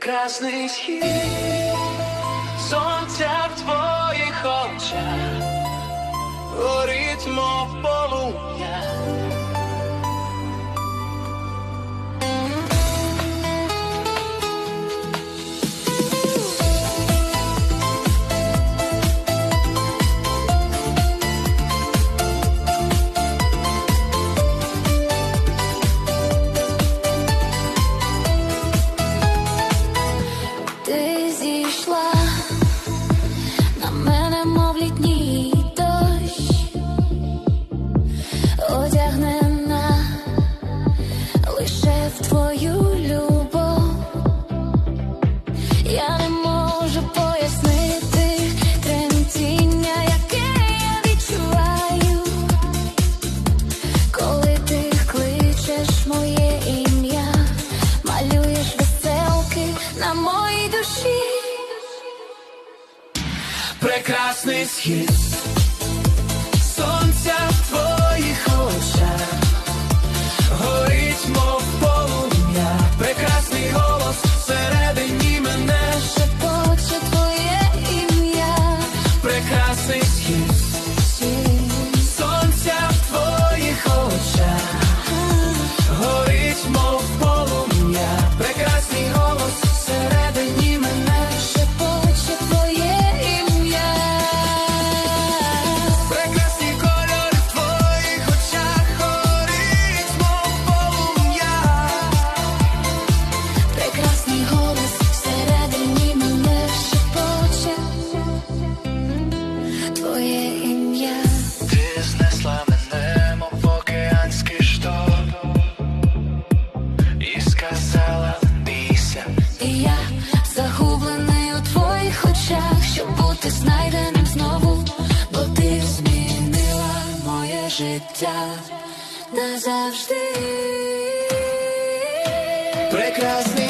прекрасний схід, сонця в твоїх очах, горить, мов полум'я. В твою любов. Я не можу пояснити тремтіння, яке я відчуваю, коли ти кличеш моє ім'я, малюєш веселки на моїй душі. прекрасний схід, твоє ім'я, Ти знесла мене, мов океанський шторм І сказала бійся, і я загублений у твоїх очах, щоб бути знайденим знову, бо ти змінила моє життя назавжди. прекрасний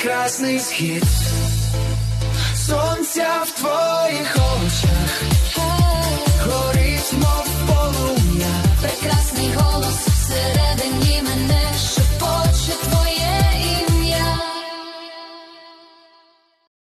прекрасний схід, сонця в твоїх очах.